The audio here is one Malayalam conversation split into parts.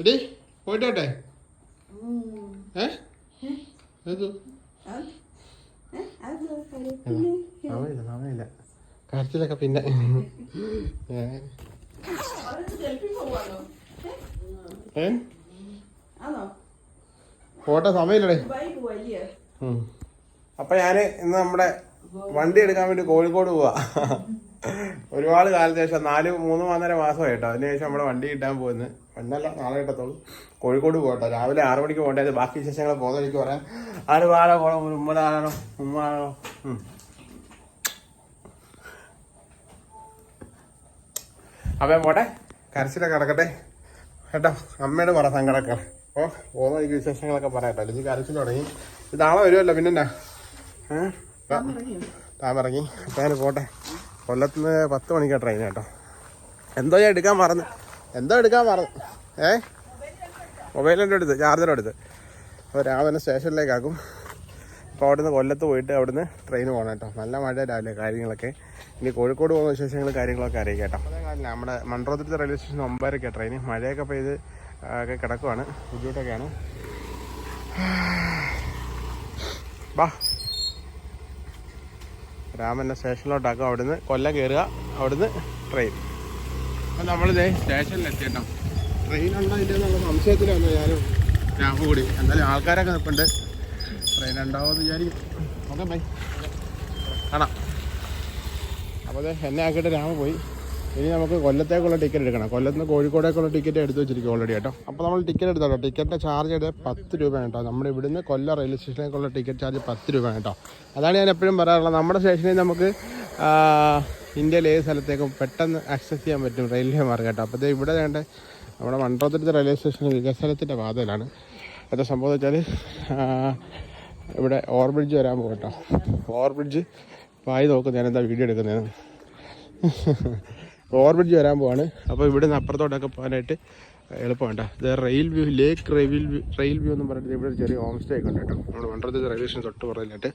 എടി പോയിട്ടോട്ടെ ഏ ഏതു സമയമില്ല സമയമില്ല കരച്ചിലൊക്കെ പിന്നെ? ഏ പോട്ടെ സമയമില്ലടേ അപ്പൊ ഞാൻ ഇന്ന് നമ്മുടെ വണ്ടി എടുക്കാൻ വേണ്ടി കോഴിക്കോട് പോവാ. ഒരുപാട് കാലത്തിന് ശേഷം നാല് മൂന്ന് മൂന്നര മാസമായി കേട്ടോ അതിനുശേഷം നമ്മുടെ വണ്ടി കിട്ടാൻ പോകുന്നത് വണ്ടല്ല നാളെ കിട്ടത്തോളൂ കോഴിക്കോട് പോകട്ടോ. രാവിലെ ആറു മണിക്ക് പോകേണ്ടത് ബാക്കി വിശേഷങ്ങൾ പോകുന്ന എനിക്ക് പറയാം. ആര് വാഴ പോകണം ഉമ്മടാണോ ഉമ്മാണോ അപ്പം പോട്ടെ. കരച്ചിലെ കിടക്കട്ടെ കേട്ടോ അമ്മയുടെ പറ സങ്കടമൊക്കെ. ഓ പോകുന്ന എനിക്ക് വിശേഷങ്ങളൊക്കെ പറയാട്ടോ. അല്ലെങ്കിൽ കരച്ചിൽ തുടങ്ങി. ഇത് നാളെ വരുമല്ലോ പിന്നെന്നാ? ഏഹ് താമറങ്ങി ഇറങ്ങി അപ്പം പോട്ടെ. കൊല്ലത്തുനിന്ന് പത്ത് മണിക്കാ ട്രെയിൻ കേട്ടോ. എന്തോ ഞാൻ എടുക്കാൻ മറന്നു. എന്തോ എടുക്കാൻ മറന്നു. ഏ? മൊബൈലിന്റെ എടുത്ത് ചാർജർ എടുത്ത് അപ്പോൾ രാവിലെ സ്റ്റേഷനിലേക്കാക്കും അപ്പോൾ അവിടുന്ന് കൊല്ലത്ത് പോയിട്ട് അവിടുന്ന് ട്രെയിൻ പോകണം കേട്ടോ. നല്ല മഴ രാവിലെ കാര്യങ്ങളൊക്കെ. ഇനി കോഴിക്കോട് പോകുന്ന വിശേഷങ്ങൾ കാര്യങ്ങളൊക്കെ അറിയിക്കാം കേട്ടോ. നമ്മുടെ മൺട്രോത്തിരത്ത് റെയിൽവേ സ്റ്റേഷൻ ഒമ്പതരക്കാണ് ട്രെയിൻ മഴയൊക്കെ പെയ്ത് ഒക്കെ കിടക്കുവാണ്. ബുദ്ധിമുട്ടൊക്കെയാണ്. ബാ. രാമന്റെ സ്റ്റേഷനിലോട്ടാക്കും. അവിടുന്ന് കൊല്ലം കയറുക അവിടുന്ന് ട്രെയിൻ അപ്പം നമ്മളിതേ സ്റ്റേഷനിലെത്തിയിട്ടോ. ട്രെയിൻ ഉണ്ടോ ഇല്ല എന്നുള്ള സംശയത്തിലാണ് ഞാനും. ഞാൻ കൂടി. എന്തായാലും ആൾക്കാരൊക്കെ നിൽപ്പുണ്ട് ട്രെയിൻ ഉണ്ടാവുമെന്ന് വിചാരിക്കും ഓക്കെ ബൈ കാണാം. അപ്പോൾ അതെ എന്നെ ആക്കിയിട്ട് രാമ പോയി. ഇനി നമുക്ക് കൊല്ലത്തേക്കുള്ള ടിക്കറ്റ് എടുക്കണം. കൊല്ലത്ത് നിന്ന് കോഴിക്കോടേക്കുള്ള ടിക്കറ്റ് എടുത്തു വെച്ചിരിക്കും ഓൾറെഡി കേട്ടോ. അപ്പോൾ നമ്മൾ ടിക്കറ്റ് എടുത്തോ ടിക്കറ്റിന്റെ ചാർജ് എടുത്ത് പത്ത് രൂപയാണ് കേട്ടോ. നമ്മുടെ ഇവിടുന്ന് കൊല്ലം റെയിൽവേ സ്റ്റേഷനിലേക്കുള്ള ടിക്കറ്റ് ചാർജ് പത്ത് രൂപയാണ് കേട്ടോ. അതാണ് ഞാൻ എപ്പോഴും പറയാറുള്ളത്. നമ്മുടെ സ്റ്റേഷനിൽ നമുക്ക് ഇന്ത്യയിലെ ഏത് സ്ഥലത്തേക്കും പെട്ടെന്ന് ആക്സസ് ചെയ്യാൻ പറ്റും റെയിൽവേ മാർഗം കേട്ടോ. അപ്പോൾ ഇവിടെ വേണ്ട നമ്മുടെ മൺട്രോത്തിരത്ത് റെയിൽവേ സ്റ്റേഷൻ വികസനത്തിന്റെ പാതയിലാണ് എന്താ സംഭവം വെച്ചാൽ ഇവിടെ ഓവർ ബ്രിഡ്ജ് വരാൻ പോകും കേട്ടോ. ഓവർ ബ്രിഡ്ജ് പായി നോക്കും ഞാൻ എന്താ വീഡിയോ എടുക്കുന്നത് ഓവർ ബ്രിഡ്ജ് വരാൻ പോവാണ്. അപ്പോൾ ഇവിടെ നിന്ന് അപ്പുറത്തോട്ടൊക്കെ പോകാനായിട്ട് എളുപ്പമുണ്ട് ഇത് റെയിൽ വ്യൂ ലേക്ക് റെയിൽ വ്യൂ റെയിൽ വ്യൂ എന്ന് പറഞ്ഞിട്ട് ഇവിടെ ഒരു ചെറിയ ഹോം സ്റ്റേ ഒക്കെ ഉണ്ട് കേട്ടോ നമ്മുടെ വണ്ടർത്ത് റെയിൽവേ സ്റ്റേഷൻ തൊട്ട് പുറകിലായിട്ട്.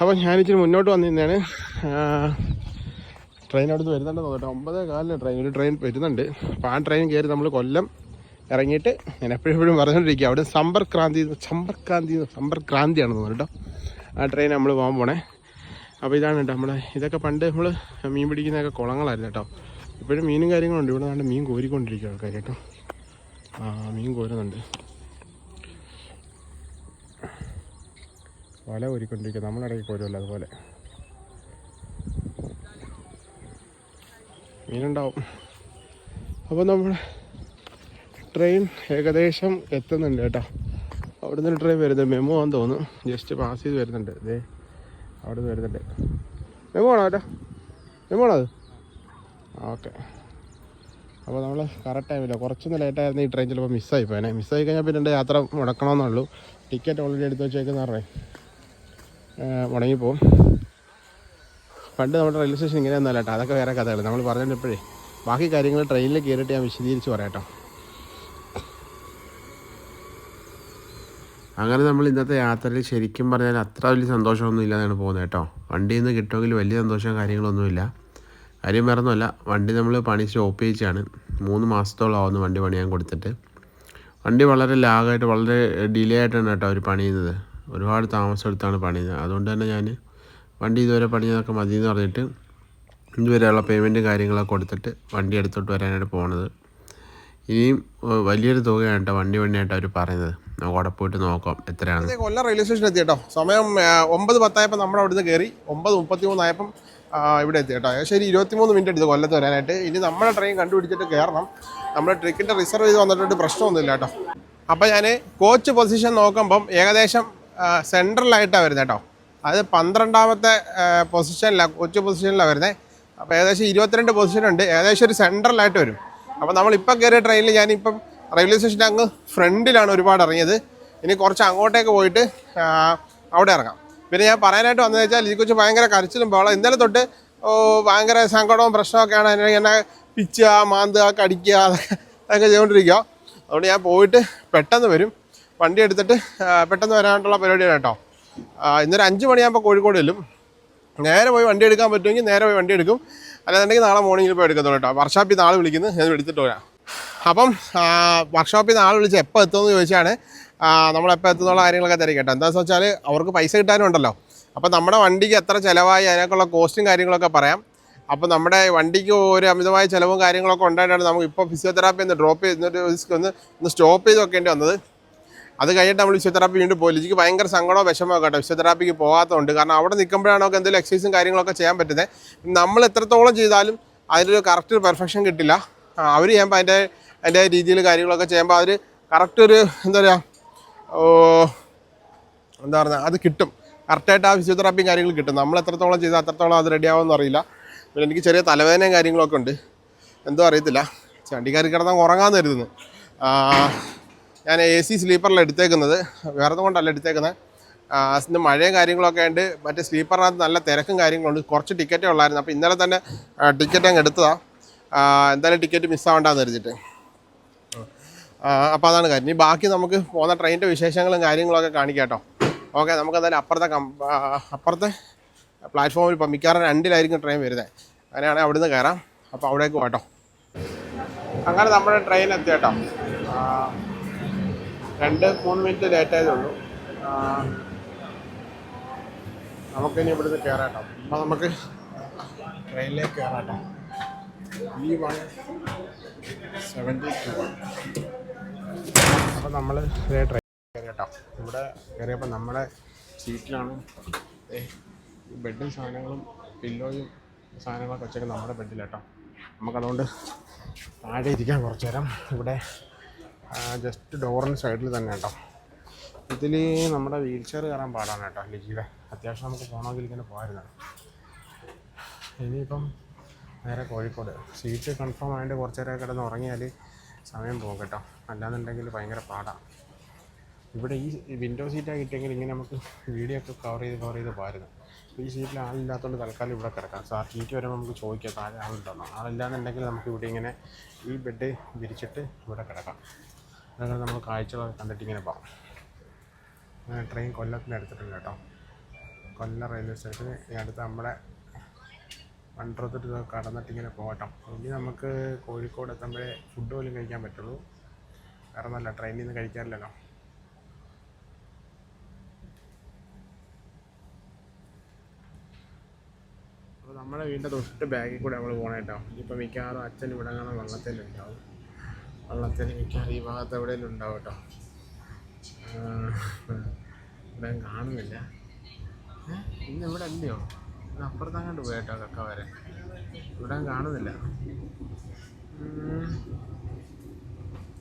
അപ്പോൾ ഞാനിച്ചിരി മുന്നോട്ട് വന്നിരുന്നതാണ്. ട്രെയിൻ അവിടുന്ന് വരുന്നുണ്ടെന്ന് തോന്നട്ടെ ഒമ്പതേ കാലിന് ട്രെയിൻ ഒരു ട്രെയിൻ വരുന്നുണ്ട്. അപ്പോൾ ആ ട്രെയിൻ കയറി നമ്മൾ കൊല്ലം ഇറങ്ങിയിട്ട് ഞാൻ എപ്പോഴും പറഞ്ഞുകൊണ്ടിരിക്കുക അവിടെ സമ്പർക്രാന്തി സമ്പർക്രാന്തി സമ്പർക്രാന്തിയാണെന്ന് തോന്നുന്നു കേട്ടോ ആ ട്രെയിൻ നമ്മൾ പോകാൻ പോണേ. അപ്പോൾ ഇതാണ് കേട്ടോ നമ്മുടെ ഇതൊക്കെ പണ്ട് നമ്മൾ മീൻ പിടിക്കുന്നതൊക്കെ കുളങ്ങളായിരുന്നു കേട്ടോ. ഇപ്പോഴും മീനും കാര്യങ്ങളുണ്ട്. ഇവിടെ നല്ല മീൻ കോരിക്കൊണ്ടിരിക്കുക ആൾക്കാർ കേട്ടോ. ആ മീൻ കോരുന്നുണ്ട്. വല കോരിക്കൊണ്ടിരിക്കുക നമ്മളിടയ്ക്ക് കോരുമല്ലോ അതുപോലെ. മീനുണ്ടാവും. അപ്പോൾ നമ്മൾ ട്രെയിൻ ഏകദേശം എത്തുന്നുണ്ട് കേട്ടോ. അവിടുന്ന് ട്രെയിൻ വരുന്നത് മെമോ ആണെന്ന് തോന്നുന്നു. ജസ്റ്റ് പാസ് ചെയ്ത് വരുന്നുണ്ട്. ഇതേ അവിടെ നിന്ന് വരുന്നുണ്ട്. മെമോ ആണോ കേട്ടോ മെമോ ആണോ അത്? ഓക്കെ. അപ്പോൾ നമ്മൾ കറക്റ്റ് ടൈമില്ല കുറച്ചൊന്ന് ലേറ്റായിരുന്നു ഈ ട്രെയിൻ ചിലപ്പോൾ മിസ്സായി പോയനെ. മിസ്സായി കഴിഞ്ഞാൽ പിന്നെ എന്റെ യാത്ര മുടക്കണമെന്നുള്ളൂ. ടിക്കറ്റ് ഓൾറെഡി എടുത്ത് വെച്ചേക്കുന്ന പറഞ്ഞേ. മുടങ്ങിപ്പോവും. പണ്ട് നമ്മുടെ റെയിൽവേ സ്റ്റേഷൻ ഇങ്ങനെയൊന്നുമല്ല കേട്ടോ അതൊക്കെ വേറെ കഥകൾ നമ്മൾ പറഞ്ഞിട്ടപ്പോഴേ ബാക്കി കാര്യങ്ങൾ ട്രെയിനിൽ കയറിയിട്ട് ഞാൻ വിശദീകരിച്ച് പറയാം കേട്ടോ അങ്ങനെ നമ്മൾ ഇന്നത്തെ യാത്രയിൽ ശരിക്കും പറഞ്ഞാൽ അത്ര വലിയ സന്തോഷമൊന്നും ഇല്ലാതാണ് പോകുന്നത് കേട്ടോ. വണ്ടിയിൽ നിന്ന് കിട്ടുമെങ്കിൽ വലിയ സന്തോഷം കാര്യങ്ങളൊന്നുമില്ല. കാര്യം വേറൊന്നുമല്ല വണ്ടി നമ്മൾ പണി സ്റ്റോപ്പ് ചെയ്യിച്ചാണ്. മൂന്ന് മാസത്തോളം ആവുന്നു വണ്ടി പണിയാൻ കൊടുത്തിട്ട്. വണ്ടി വളരെ ലാഗായിട്ട് വളരെ ഡിലേ ആയിട്ടാണ് കേട്ടോ അവർ പണിയുന്നത്. ഒരുപാട് താമസം എടുത്താണ് പണിയുന്നത്. അതുകൊണ്ട് തന്നെ ഞാൻ വണ്ടി ഇതുവരെ പണിയതൊക്കെ മതി എന്ന് പറഞ്ഞിട്ട് ഇതുവരെയുള്ള പേയ്മെന്റ് കാര്യങ്ങളൊക്കെ കൊടുത്തിട്ട് വണ്ടി എടുത്തോട്ട് വരാനായിട്ട് പോണത്. ഇനിയും വലിയൊരു തുകയാണ് കേട്ടോ വണ്ടി പണിയായിട്ട് അവർ പറയുന്നത്. അവിടെ പോയിട്ട് നോക്കാം എത്രയാണ്. കൊല്ലം റെയിൽവേ സ്റ്റേഷൻ എത്തി കേട്ടോ സമയം ഒമ്പത് പത്തായപ്പോൾ നമ്മൾ അവിടുന്ന് കയറി ഒമ്പത് മുപ്പത്തി മൂന്നായപ്പം ഇവിടെ എത്തി കേട്ടോ ശരി ഇരുപത്തിമൂന്ന് മിനിറ്റ് എടുത്തു കൊല്ലത്ത് വരാനായിട്ട്. ഇനി നമ്മുടെ ട്രെയിൻ കണ്ടുപിടിച്ചിട്ട് കയറണം നമ്മുടെ ടിക്കറ്റ് റിസർവ് ചെയ്ത് വന്നിട്ടൊരു പ്രശ്നമൊന്നുമില്ല കേട്ടോ. അപ്പോൾ ഞാൻ കോച്ച് പൊസിഷൻ നോക്കുമ്പം ഏകദേശം സെൻട്രലായിട്ടാണ് വരുന്നത് കേട്ടോ. അത് പന്ത്രണ്ടാമത്തെ പൊസിഷനിലാണ് കോച്ച് പൊസിഷനിലാണ് വരുന്നത് അപ്പോൾ ഏകദേശം ഇരുപത്തിരണ്ട് പൊസിഷൻ ഉണ്ട്. ഏകദേശം ഒരു സെൻട്രലായിട്ട് വരും. അപ്പോൾ നമ്മളിപ്പോൾ കയറിയ ട്രെയിനിൽ ഞാനിപ്പം റെയിൽവേ സ്റ്റേഷന്റെ അങ്ങ് ഫ്രണ്ടിലാണ് ഒരുപാട് ഇറങ്ങിയത്. ഇനി കുറച്ച് അങ്ങോട്ടേക്ക് പോയിട്ട് അവിടെ ഇറങ്ങാം. പിന്നെ ഞാൻ പറയാനായിട്ട് വന്നതെന്ന് വെച്ചാൽ ഇതിനെക്കുറിച്ച് ഭയങ്കര കരച്ചിലും ബഹളം ഇന്നലെ തൊട്ട് ഭയങ്കര സങ്കടവും പ്രശ്നമൊക്കെയാണ് എന്നെ ഇങ്ങനെ പിച്ചുക മാന്തുക കടിക്കുക അതൊക്കെ അതൊക്കെ ചെയ്തുകൊണ്ടിരിക്കുക. അതുകൊണ്ട് ഞാൻ പോയിട്ട് പെട്ടെന്ന് വരും. വണ്ടി എടുത്തിട്ട് പെട്ടെന്ന് വരാനായിട്ടുള്ള പരിപാടിയാണ് കേട്ടോ. ഇന്നൊരു അഞ്ച് മണിയാകുമ്പോൾ കോഴിക്കോട് ചെല്ലും. നേരെ പോയി വണ്ടി എടുക്കാൻ പറ്റുമെങ്കിൽ നേരെ പോയി വണ്ടി എടുക്കും. അല്ലാന്നുണ്ടെങ്കിൽ നാളെ മോർണിംഗിൽ പോയി എടുക്കത്തുള്ളൂ കേട്ടോ. വർഷാപ്പി നാളെ വിളിക്കുന്നു. ഞാൻ എടുത്തിട്ട് വരാം. അപ്പം വർക്ക്ഷോപ്പിൽ നിന്ന് ആൾ വിളിച്ച് എപ്പോൾ എത്തുമെന്ന് ചോദിച്ചാണ് നമ്മളെപ്പോൾ എത്തുന്നുള്ള കാര്യങ്ങളൊക്കെ തിരക്കട്ടെ. എന്താണെന്ന് വെച്ചാൽ അവർക്ക് പൈസ കിട്ടാനുണ്ടല്ലോ അപ്പോൾ നമ്മുടെ വണ്ടിക്ക് എത്ര ചിലവായി അതിനൊക്കെയുള്ള കോസ്റ്റും കാര്യങ്ങളൊക്കെ പറയാം. അപ്പോൾ നമ്മുടെ വണ്ടിക്ക് ഒരു അമിതമായ ചിലവും കാര്യങ്ങളൊക്കെ ഉണ്ടായിട്ടാണ് നമുക്ക് ഇപ്പോൾ ഫിസിയോതെറാപ്പി ഒന്ന് ഡ്രോപ്പ് ചെയ്തിട്ട് ഒന്ന് ഒന്ന് സ്റ്റോപ്പ് ചെയ്ത് വെക്കേണ്ടി വന്നത്. അത് കഴിഞ്ഞിട്ട് നമ്മൾ ഫിസിയോതെറാപ്പി വീണ്ടും പോയി. എനിക്ക് ഭയങ്കര സങ്കടമോ വിഷമോ കേട്ടോ. ഫിസിയോതെറാപ്പിക്ക് പോകാത്തതുകൊണ്ട്. കാരണം അവിടെ നിൽക്കുമ്പോഴാണ് നമുക്ക് എന്തെങ്കിലും എക്സസൈസും കാര്യങ്ങളൊക്കെ ചെയ്യാൻ പറ്റുന്നത്. നമ്മൾ എത്രത്തോളം ചെയ്താലും അതിലൊരു കറക്റ്റ് പെർഫെക്ഷൻ കിട്ടില്ല. അവർ ചെയ്യുമ്പോൾ അതിന്റെ അതിന്റെ രീതിയിൽ കാര്യങ്ങളൊക്കെ ചെയ്യുമ്പോൾ അവർ കറക്റ്റ് ഒരു എന്താ പറയുക എന്താ പറയുക അത് കിട്ടും. കറക്റ്റായിട്ട് ആ ഫിസിയോതെറാപ്പിയും കാര്യങ്ങൾ കിട്ടും. നമ്മൾ എത്രത്തോളം ചെയ്താൽ അത്രത്തോളം അത് റെഡിയാവുമെന്ന് അറിയില്ല. പിന്നെ എനിക്ക് ചെറിയ തലവേദനയും കാര്യങ്ങളൊക്കെ ഉണ്ട്. എന്തോ അറിയത്തില്ല. ചണ്ടിക്കാരി കിടന്നാൽ ഉറങ്ങാമെന്ന് കരുതുന്നു. ഞാൻ എ സി സ്ലീപ്പറിൽ എടുത്തേക്കുന്നത്. വേറെ കൊണ്ടല്ല എടുത്തേക്കുന്നത് അതിന്റെ മഴയും കാര്യങ്ങളൊക്കെ ഉണ്ട് മറ്റേ സ്ലീപ്പറിനകത്ത് നല്ല തിരക്കും കാര്യങ്ങളുണ്ട് കുറച്ച് ടിക്കറ്റേ ഉള്ളായിരുന്നു. അപ്പോൾ ഇന്നലെ തന്നെ ടിക്കറ്റ് അങ്ങ് എടുത്തതാണ് എന്തായാലും ടിക്കറ്റ് മിസ്സാവണ്ടെന്ന് കരുതിയിട്ട്. അപ്പോൾ അതാണ് കാര്യം. ഇനി ബാക്കി നമുക്ക് പോകുന്ന ട്രെയിനിന്റെ വിശേഷങ്ങളും കാര്യങ്ങളൊക്കെ കാണിക്കാം കേട്ടോ ഓക്കെ നമുക്ക് എന്തായാലും അപ്പുറത്തെ അപ്പുറത്തെ പ്ലാറ്റ്ഫോമിൽ ഇപ്പം മിക്കവാറും രണ്ടിലായിരിക്കും ട്രെയിൻ വരുന്നത് അങ്ങനെയാണെങ്കിൽ അവിടുന്ന് കയറാം അപ്പോൾ അവിടേക്ക് പോകട്ടോ. അങ്ങനെ നമ്മുടെ ട്രെയിൻ എത്തി കേട്ടോ രണ്ട് മൂന്ന് മിനിറ്റ് ലേറ്റ് ഉള്ളൂ. നമുക്കിനി ഇവിടുന്ന് കയറാം കേട്ടോ അപ്പം നമുക്ക് ട്രെയിനിലേക്ക് കയറാം കേട്ടോ ഈ വൺ സെവന്റി അപ്പോൾ നമ്മൾ ട്രെയിൻ കയറി കേട്ടോ ഇവിടെ കയറിയപ്പോൾ നമ്മുടെ സീറ്റിലാണ് ബെഡും സാധനങ്ങളും പില്ലോയും സാധനങ്ങളൊക്കെ വെച്ചൊക്കെ നമ്മുടെ ബെഡിലാട്ടോ നമുക്കതുകൊണ്ട് താഴെ ഇരിക്കാൻ കുറച്ച് നേരം. ഇവിടെ ജസ്റ്റ് ഡോറിന്റെ സൈഡിൽ തന്നെ കേട്ടോ ഇതിൽ നമ്മുടെ വീൽ ചെയർ കയറാൻ പാടാണ് കേട്ടോ ലിജിയുടെ അത്യാവശ്യം നമുക്ക് പോകണമെങ്കിൽ ഇങ്ങനെ പോകാമായിരുന്നു. ഇനിയിപ്പം നേരെ കോഴിക്കോട്. സീറ്റ് കൺഫേം ആയതുകൊണ്ട് കുറച്ച് നേരം കിടന്ന് ഉറങ്ങിയാൽ സമയം പോകും കേട്ടോ. അല്ലാന്നുണ്ടെങ്കിൽ ഭയങ്കര പാടാണ് ഇവിടെ ഈ വിൻഡോ സീറ്റാണ് കിട്ടിയെങ്കിൽ ഇങ്ങനെ നമുക്ക് വീഡിയോ ഒക്കെ കവർ ചെയ്ത് കവർ ചെയ്ത് പോയിരുന്നു ഈ സീറ്റിൽ ആളില്ലാത്തതുകൊണ്ട് തൽക്കാലം ഇവിടെ കിടക്കാം. സാർ സീറ്റ് വരുമ്പോൾ നമുക്ക് ചോദിക്കാം. താഴെ ആളുണ്ടോ ആളില്ലാന്നുണ്ടെങ്കിൽ നമുക്ക് ഇവിടെ ഇങ്ങനെ ഈ ബെഡ് വിരിച്ചിട്ട് ഇവിടെ കിടക്കാം. അതൊക്കെ നമ്മൾ കാഴ്ചകളൊക്കെ കണ്ടിട്ട് ഇങ്ങനെ പോകാം ട്രെയിൻ കൊല്ലത്തിന് എടുത്തിട്ടുണ്ട് കേട്ടോ. കൊല്ലം റെയിൽവേ സ്റ്റേഷന് അടുത്ത് നമ്മുടെ വണ്ടറത്തിട്ട് കടന്നിട്ട് ഇങ്ങനെ പോകട്ടോ. ഇനി നമുക്ക് കോഴിക്കോട് എത്തുമ്പോഴേ ഫുഡ് പോലും കഴിക്കാൻ പറ്റുള്ളൂ. വേറെ നല്ല ട്രെയിനിൽ നിന്ന് കഴിക്കാറില്ലല്ലോ. അപ്പോൾ നമ്മുടെ വീടിന്റെ തൊട്ട് ബാഗിൽ കൂടെ നമ്മൾ പോകണം കേട്ടോ ഇനിയിപ്പോൾ മിക്കവാറും അച്ഛൻ ഇവിടെ കാണാൻ വള്ളത്തേലുണ്ടാവും. വള്ളത്തേൽ മിക്കവാറും ഈ ഭാഗത്ത് എവിടെയെങ്കിലും ഉണ്ടാവും കേട്ടോ ഇവിടെ കാണുന്നില്ല? ഇന്ന് ഇവിടെ അല്ലയോ? അപ്പുറത്തങ്ങോട്ട് പോയിട്ടോ കക്ക വരെ. ഇവിടെ കാണുന്നില്ല.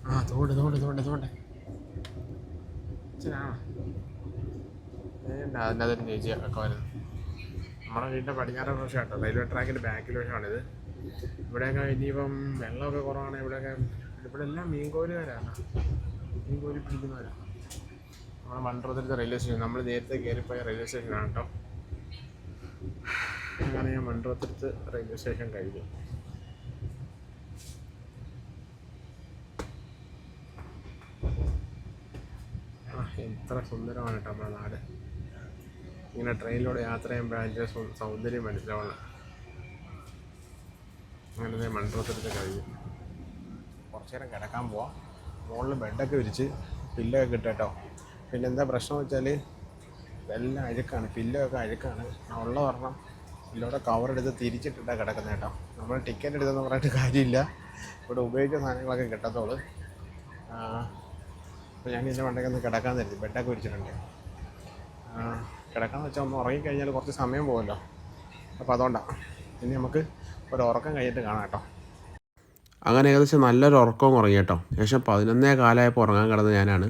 ആ തോണ്ട് തോണ്ട് തോണ്ട് തോണ്ട് അച്ഛനാണോ അതിന്റെ അതിന് ചേച്ചി കക്ക വരുന്നത്. നമ്മുടെ വീടിന്റെ പടിഞ്ഞാറ് വശം കേട്ടോ. റെയിൽവേ ട്രാക്കിന്റെ ബാക്കിൽ വശമാണിത്. ഇവിടെയൊക്കെ ഇനിയിപ്പം വെള്ളമൊക്കെ കുറവാണ് ഇവിടെയൊക്കെ ഇവിടെ എല്ലാം മീൻ മീൻകോലി പിടിക്കുന്നവരാണ്. നമ്മുടെ മണ്ഡലത്തിലത്തെ റെയിൽവേ സ്റ്റേഷൻ. നമ്മൾ നേരത്തെ കയറിപ്പോയ റെയിൽവേ സ്റ്റേഷനാണ് കേട്ടോ. അങ്ങനെ ഞാൻ മൺട്രോത്തിലത്ത് റെയിൽവേ സ്റ്റേഷൻ കഴിഞ്ഞു. എത്ര സുന്ദരമാണ് കേട്ടോ നമ്മുടെ നാട്. ഇങ്ങനെ ട്രെയിനിലൂടെ യാത്ര ചെയ്യുമ്പോൾ അതിന്റെ സൗന്ദര്യം മനസ്സിലാവണം. അങ്ങനെ ഞാൻ മൺട്രോത്തിലത്ത് കഴിഞ്ഞു. കുറച്ച് നേരം കിടക്കാൻ പോവാം. മുകളിൽ ബെഡൊക്കെ വിരിച്ച് പില്ലൊക്കെ കിട്ടും കേട്ടോ. പിന്നെ എന്താ പ്രശ്നം വെച്ചാൽ എല്ലാം അഴുക്കാണ് പില്ലൊക്കെ അഴുക്കാണ്. ഉള്ള പറഞ്ഞാൽ പില്ലോടെ കവറെടുത്ത് തിരിച്ചിട്ടിട്ടാണ് കിടക്കുന്നത് കേട്ടോ. നമ്മൾ ടിക്കറ്റ് എടുത്തെന്ന് പറഞ്ഞിട്ട് കാര്യമില്ല. ഇവിടെ ഉപയോഗിച്ച സാധനങ്ങളൊക്കെ കിട്ടത്തുള്ളൂ. അപ്പോൾ ഞാൻ ഇതിന്റെ മണ്ടയ്ക്ക് ഒന്ന് കിടക്കാൻ തരുത്തി ബെഡൊക്കെ വിരിച്ചിട്ടുണ്ട് കിടക്കാന്ന് വെച്ചാൽ ഒന്ന് ഉറങ്ങിക്കഴിഞ്ഞാൽ കുറച്ച് സമയം പോകുമല്ലോ അപ്പോൾ അതുകൊണ്ടാണ് ഇനി നമുക്ക് ഒരു ഉറക്കം കഴിഞ്ഞിട്ട് കാണാം കേട്ടോ. അങ്ങനെ ഏകദേശം നല്ലൊരു ഉറക്കവും ഉറങ്ങി കേട്ടോ. ഏകദേശം പതിനൊന്നേ കാലമായപ്പോൾ ഉറങ്ങാൻ കിടന്ന ഞാനാണ്.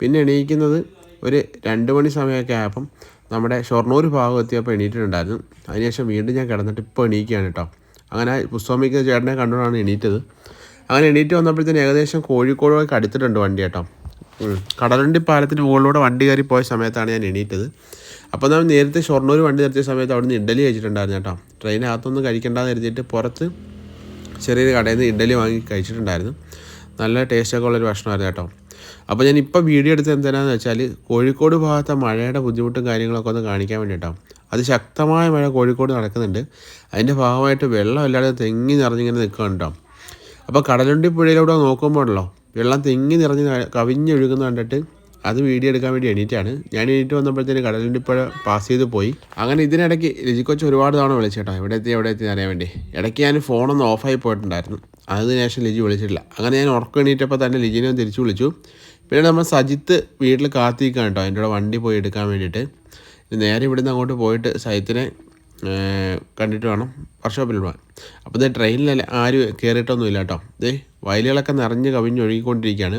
പിന്നെ എണീക്കുന്നത് ഒരു രണ്ട് മണി സമയമൊക്കെ ആയപ്പം നമ്മുടെ ഷൊർണൂർ ഭാഗം എത്തിയപ്പോൾ എണീറ്റിട്ടുണ്ടായിരുന്നു. അതിനുശേഷം വീണ്ടും ഞാൻ കിടന്നിട്ട് ഇപ്പോൾ എണീക്കുകയാണ് കേട്ടോ അങ്ങനെ പുസ്തകമിക്കുന്ന ചേട്ടനെ കണ്ടുകൊണ്ടാണ് എണീറ്റത്. അങ്ങനെ എണീറ്റ് വന്നപ്പോഴത്തേന് ഏകദേശം കോഴിക്കോടൊക്കെ അടുത്തിട്ടുണ്ട് വണ്ടി കേട്ടോ. കടലണ്ടി പാലത്തിന് മുകളിലൂടെ വണ്ടി കയറി പോയ സമയത്താണ് ഞാൻ എണീറ്റത്. അപ്പോൾ നമ്മൾ നേരത്തെ ഷൊർണൂർ വണ്ടി നിർത്തിയ സമയത്ത് അവിടെ നിന്ന് ഇഡ്ഡലി കഴിച്ചിട്ടുണ്ടായിരുന്നു കേട്ടോ. ട്രെയിനകത്തൊന്നും കഴിക്കണ്ടെന്ന് കരുതിയിട്ട് പുറത്ത് ചെറിയൊരു കടയിൽ നിന്ന് ഇഡലി വാങ്ങി കഴിച്ചിട്ടുണ്ടായിരുന്നു. നല്ല ടേസ്റ്റൊക്കെ ഉള്ളൊരു ഭക്ഷണമായിരുന്നു കേട്ടോ. അപ്പോൾ ഞാൻ ഇപ്പോൾ വീഡിയോ എടുത്ത് എന്തിനാന്ന് വെച്ചാൽ കോഴിക്കോട് ഭാഗത്തെ മഴയുടെ ബുദ്ധിമുട്ടും കാര്യങ്ങളൊക്കെ ഒന്ന് കാണിക്കാൻ വേണ്ടിയിട്ടാണ് അത് ശക്തമായ മഴ കോഴിക്കോട് നടക്കുന്നുണ്ട്. അതിന്റെ ഭാഗമായിട്ട് വെള്ളം എല്ലാവരും തെങ്ങി നിറഞ്ഞിങ്ങനെ നിൽക്കുന്നുണ്ടോ? അപ്പോൾ കടലുണ്ടി പുഴയിലൂടെ നോക്കുമ്പോഴല്ലോ വെള്ളം തെങ്ങി നിറഞ്ഞ് കവിഞ്ഞൊഴുകുന്ന കണ്ടിട്ട് അത് വീഡിയോ എടുക്കാൻ വേണ്ടി എണീറ്റാണ്. ഞാൻ എണീറ്റ് വന്നപ്പോഴത്തേന് കടലിന്റെ ഇപ്പോൾ പാസ് ചെയ്ത് പോയി. അങ്ങനെ ഇതിനിടയ്ക്ക് രുചിക്കൊച്ച് ഒരുപാട് തവണ വിളിച്ചേട്ടോ. എവിടെ എത്തി എവിടെ എത്തി അറിയാൻ വേണ്ടി. ഇടയ്ക്ക് ഞാൻ ഫോണൊന്ന് ഓഫായി പോയിട്ടുണ്ടായിരുന്നു. അതിന് ശേഷം ലിജി വിളിച്ചിട്ടില്ല. അങ്ങനെ ഞാൻ ഉറക്കം എണീറ്റപ്പോൾ തന്നെ ലിജിനെ തിരിച്ചു വിളിച്ചു. പിന്നെ നമ്മൾ സജിത്ത് വീട്ടിൽ കാത്തിരിക്കാൻ കേട്ടോ. എന്റെ കൂടെ വണ്ടി പോയി എടുക്കാൻ വേണ്ടിയിട്ട്. നേരെ ഇവിടുന്ന് അങ്ങോട്ട് പോയിട്ട് സജിത്തിനെ കണ്ടിട്ട് വേണം വർക്ക്ഷോപ്പിൽ പോകാൻ. അപ്പോൾ ഇത് ട്രെയിനിൽ ആരും കയറിയിട്ടൊന്നുമില്ല കേട്ടോ. ഇത് വയലുകളൊക്കെ നിറഞ്ഞ് കവിഞ്ഞൊഴുകിക്കൊണ്ടിരിക്കുകയാണ്.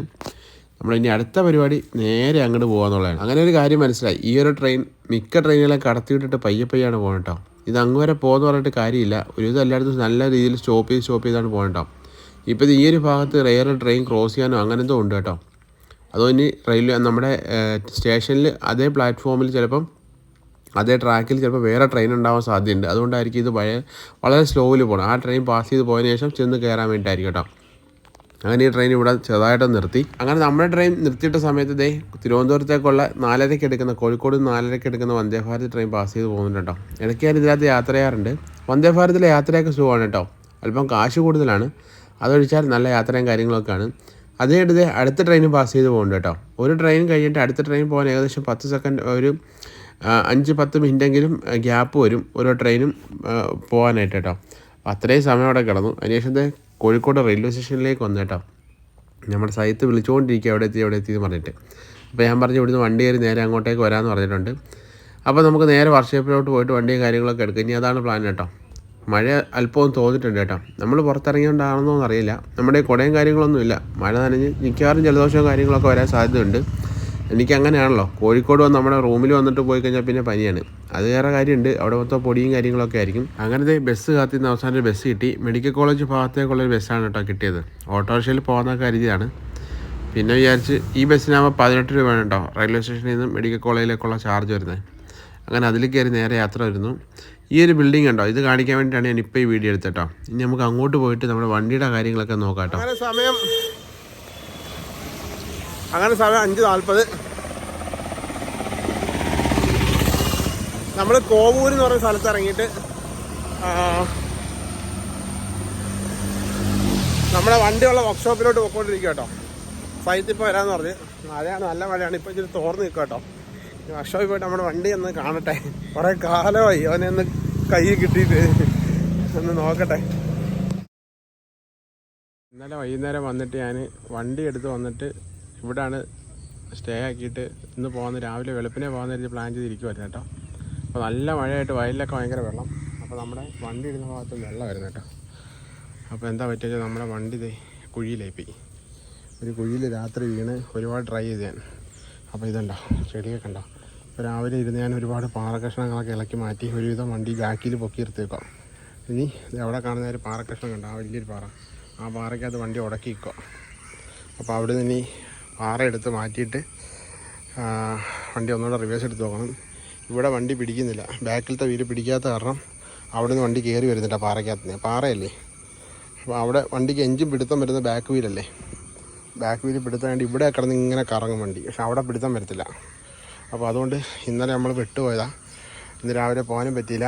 നമ്മൾ ഇനി അടുത്ത പരിപാടി നേരെ അങ്ങോട്ട് പോകാന്നുള്ളതാണ് അങ്ങനെ ഒരു കാര്യം മനസ്സിലായി. ഈ ഒരു ട്രെയിൻ മിക്ക ട്രെയിനുകളെ കടത്തിവിട്ടിട്ട് പയ്യെ പയ്യാണ് പോകുന്നത് കേട്ടോ ഇത് അങ്ങ് വരെ പോകുന്ന പറഞ്ഞിട്ട് കാര്യമില്ല. ഒരു ഇത് എല്ലായിടത്തും നല്ല രീതിയിൽ സ്റ്റോപ്പ് ചെയ്ത് സ്റ്റോപ്പ് ചെയ്താണ് പോകണം കേട്ടോ ഇപ്പോൾ ഈ ഒരു ഭാഗത്ത് റെയർ ട്രെയിൻ ക്രോസ് ചെയ്യാനോ അങ്ങനെ എന്തോ ഉണ്ട് കേട്ടോ. അതോ ഇനി റെയിൽവേ നമ്മുടെ സ്റ്റേഷനിൽ അതേ പ്ലാറ്റ്ഫോമിൽ ചിലപ്പം അതേ ട്രാക്കിൽ ചിലപ്പോൾ വേറെ ട്രെയിൻ ഉണ്ടാവാൻ സാധ്യതയുണ്ട്. അതുകൊണ്ടായിരിക്കും ഇത് വളരെ സ്ലോവിൽ പോകണം ആ ട്രെയിൻ പാസ് ചെയ്ത് പോയതിനു ശേഷം ചെന്ന് കയറാൻ വേണ്ടിയിട്ടായിരിക്കും കേട്ടോ. അങ്ങനെ ഈ ട്രെയിൻ ഇവിടെ ചെറുതായിട്ട് നിർത്തി. അങ്ങനെ നമ്മുടെ ട്രെയിൻ നിർത്തിയിട്ട സമയത്ത് ദേ തിരുവനന്തപുരത്തേക്കുള്ള നാലരയ്ക്ക് എടുക്കുന്ന കോഴിക്കോട് നാലരയ്ക്ക് എടുക്കുന്ന വന്ദേ ഭാരത് ട്രെയിൻ പാസ് ചെയ്ത് പോകുന്നുണ്ട് കേട്ടോ. ഇടയ്ക്ക് ഞാൻ ഇതിനകത്ത് യാത്ര ചെയ്യാറുണ്ട്. വന്ദേ ഭാരതിലെ യാത്രയൊക്കെ സുഖമാണ് കേട്ടോ. അല്പം കാശ് കൂടുതലാണ്. അതൊഴിച്ചാൽ നല്ല യാത്രയും കാര്യങ്ങളൊക്കെയാണ്. അതേ ദേ അടുത്ത ട്രെയിൻ പാസ് ചെയ്ത് പോകുന്നുണ്ട് കേട്ടോ. ഒരു ട്രെയിൻ കഴിഞ്ഞിട്ട് അടുത്ത ട്രെയിൻ പോകാൻ ഏകദേശം പത്ത് സെക്കൻഡ് ഒരു അഞ്ച് പത്ത് മിനിറ്റെങ്കിലും ഗ്യാപ്പ് വരും ഓരോ ട്രെയിനും പോകാനായിട്ട് കേട്ടോ. അത്രയും സമയം അവിടെ കിടന്നു. അതിനുശേഷം കോഴിക്കോട് റെയിൽവേ സ്റ്റേഷനിലേക്ക് വന്നു കേട്ടോ നമ്മുടെ സൈത്ത് വിളിച്ചുകൊണ്ടിരിക്കുക എവിടെ എത്തി എവിടെ എത്തി എന്ന് പറഞ്ഞിട്ട്. അപ്പോൾ ഞാൻ പറഞ്ഞു ഇവിടുന്ന് വണ്ടി കയറി നേരെ അങ്ങോട്ടേക്ക് വരാമെന്ന് പറഞ്ഞിട്ടുണ്ട്. അപ്പോൾ നമുക്ക് നേരെ വർക്ക്ഷോപ്പിലോട്ട് പോയിട്ട് വണ്ടിയും കാര്യങ്ങളൊക്കെ എടുക്കും. ഇനി അതാണ് പ്ലാൻ കേട്ടോ. മഴ അല്പവും തോന്നിയിട്ടുണ്ട് കേട്ടോ. നമ്മൾ പുറത്തിറങ്ങിയോണ്ടാണെന്നോ എന്നറിയില്ല. നമ്മുടെ കുടയും കാര്യങ്ങളൊന്നുമില്ല മഴ നനഞ്ഞ് മിക്കവാറും ജലദോഷവും കാര്യങ്ങളൊക്കെ വരാൻ സാധ്യതയുണ്ട്. എനിക്ക് അങ്ങനെയാണല്ലോ കോഴിക്കോട് വന്ന് നമ്മുടെ റൂമിൽ വന്നിട്ട് പോയി കഴിഞ്ഞാൽ പിന്നെ പനിയാണ്. അത് വേറെ കാര്യമുണ്ട്. അവിടെ മൊത്തം പൊടിയും കാര്യങ്ങളൊക്കെ ആയിരിക്കും. അങ്ങനത്തെ ബസ് കാത്തിന്ന് അവസാനം ഒരു ബസ് കിട്ടി. മെഡിക്കൽ കോളേജ് ഭാഗത്തേക്കുള്ള ഒരു ബസ്സാണ് കേട്ടോ കിട്ടിയത്. ഓട്ടോറിക്ഷയിൽ പോകുന്ന കരുതിയാണ്. പിന്നെ വിചാരിച്ച് ഈ ബസ്സിനാകുമ്പോൾ പതിനെട്ട് രൂപയാണ് കേട്ടോ റെയിൽവേ സ്റ്റേഷനിൽ നിന്ന് മെഡിക്കൽ കോളേജിലേക്കുള്ള ചാർജ് വരുന്നത്. അങ്ങനെ അതിൽ കയറി നേരെ യാത്ര വരുന്നു. ഈ ഒരു ബിൽഡിംഗ് ഉണ്ടോ ഇത് കാണിക്കാൻ വേണ്ടിയിട്ടാണ് ഞാൻ ഇപ്പോൾ ഈ വീഡിയോ എടുത്തേട്ടോ ഇനി നമുക്ക് അങ്ങോട്ട് പോയിട്ട് നമ്മുടെ വണ്ടിയുടെ കാര്യങ്ങളൊക്കെ നോക്കാം കേട്ടോ. സമയം അങ്ങനെ സമയം അഞ്ച് നാൽപ്പത്. നമ്മൾ കോവൂർ എന്ന് പറയുന്ന സ്ഥലത്ത് ഇറങ്ങിയിട്ട് നമ്മുടെ വണ്ടിയുള്ള വർക്ക്ഷോപ്പിലോട്ട് പോയിക്കൊണ്ടിരിക്കുക കേട്ടോ. സൈറ്റ് ഇപ്പോൾ വരാമെന്ന് പറഞ്ഞ്. മഴയാണ് നല്ല മഴയാണ്. ഇപ്പോൾ ഇച്ചിരി തോർന്ന് നിൽക്കുക കേട്ടോ. വർക്ക്ഷോപ്പിൽ പോയിട്ട് നമ്മുടെ വണ്ടി ഒന്ന് കാണട്ടെ. കുറേ കാലമായി അവനെ ഒന്ന് കൈ കിട്ടിയിട്ട് ഒന്ന് നോക്കട്ടെ. ഇന്നലെ വൈകുന്നേരം വന്നിട്ട് ഞാൻ വണ്ടി എടുത്ത് വന്നിട്ട് ഇവിടാണ് സ്റ്റേ ആക്കിയിട്ട് ഇന്ന് പോകുന്ന രാവിലെ വെളുപ്പിനെ പോകുന്ന രീതി പ്ലാൻ ചെയ്തിരിക്കുമായിരുന്നു കേട്ടോ. അപ്പോൾ നല്ല മഴയായിട്ട് വയലിലൊക്കെ ഭയങ്കര വെള്ളം. അപ്പോൾ നമ്മുടെ വണ്ടി ഇടുന്ന ഭാഗത്ത് വെള്ളം വരുന്നു കേട്ടോ. അപ്പോൾ എന്താ പറ്റിയത് നമ്മുടെ വണ്ടി ദേ കുഴിയിലേപ്പി ഒരു കുഴിയിൽ രാത്രി വീണ് ഒരുപാട് ഡ്രൈ ചെയ്ത് ഞാൻ. അപ്പോൾ ഇതുണ്ടോ? ചെടിയൊക്കെ ഉണ്ടോ അപ്പോൾ രാവിലെ ഇരുന്ന് ഞാൻ ഒരുപാട് പാറക്കഷ്ണങ്ങളൊക്കെ ഇളക്കി മാറ്റി ഒരുവിധം വണ്ടി ബാക്കിൽ പൊക്കി എടുത്തേക്കാം. ഇനി എവിടെ കാണുന്ന ഒരു പാറക്കഷ്ണം കണ്ടോ? ആ വലിയൊരു പാറ. ആ പാറയ്ക്കകത്ത് വണ്ടി ഉടക്കി ഉടക്കിക്കോ അപ്പോൾ അവിടെ നിന്ന് പാറ എടുത്ത് മാറ്റിയിട്ട് വണ്ടി ഒന്നുകൂടെ റിവേഴ്സ് എടുത്ത് നോക്കണം. ഇവിടെ വണ്ടി പിടിക്കുന്നില്ല. ബാക്കിലത്തെ വീൽ പിടിക്കാത്ത കാരണം അവിടെ നിന്ന് വണ്ടി കയറി വരുന്നില്ല പാറയ്ക്കകത്ത് പാറയല്ലേ? അപ്പോൾ അവിടെ വണ്ടിക്ക് എഞ്ചിൻ പിടുത്തം വരുന്ന ബാക്ക് വീലല്ലേ? ബാക്ക് വീൽ പിടുത്തം വേണ്ടി ഇവിടെ കിടന്ന് ഇങ്ങനെ കറങ്ങും വണ്ടി. പക്ഷെ അവിടെ പിടുത്തം വരത്തില്ല. അപ്പോൾ അതുകൊണ്ട് ഇന്നലെ നമ്മൾ വിട്ടുപോയതാണ് ഇന്ന് രാവിലെ പോകാനും പറ്റിയില്ല.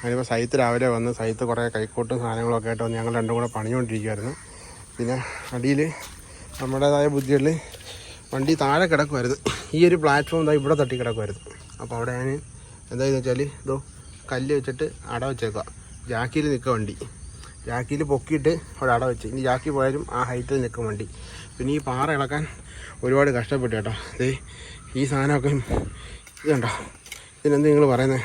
ഞാനിപ്പോൾ സൈത്ത് രാവിലെ വന്ന് സൈത്ത് കുറേ കൈക്കോട്ടും സാധനങ്ങളൊക്കെ ആയിട്ട് വന്ന് ഞങ്ങൾ രണ്ടും കൂടെ പണിഞ്ഞുകൊണ്ടിരിക്കുമായിരുന്നു പിന്നെ അടിയിൽ നമ്മുടേതായ ബുദ്ധികളിൽ വണ്ടി താഴെ കിടക്കുമായിരുന്നു ഈ ഒരു പ്ലാറ്റ്ഫോം ഇതാ ഇവിടെ തട്ടി കിടക്കുമായിരുന്നു അപ്പോൾ അവിടെ ഞാൻ എന്തായെന്ന് വെച്ചാൽ ഇതോ കല്ല് വെച്ചിട്ട് അട വെച്ചേക്കുക ജാക്കിയിൽ നിൽക്കുക വണ്ടി. ജാക്കിയിൽ പൊക്കിയിട്ട് അവിടെ അട വെച്ച്. ഇനി ജാക്കി പോയാലും ആ ഹൈറ്റിൽ നിൽക്കും വണ്ടി. പിന്നെ ഈ പാറ ഇളക്കാൻ ഒരുപാട് കഷ്ടപ്പെട്ടു കേട്ടോ. ദേ ഈ സാധനമൊക്കെ ഇത് കണ്ടോ ഇതിനെന്ത് നിങ്ങൾ പറയുന്നത്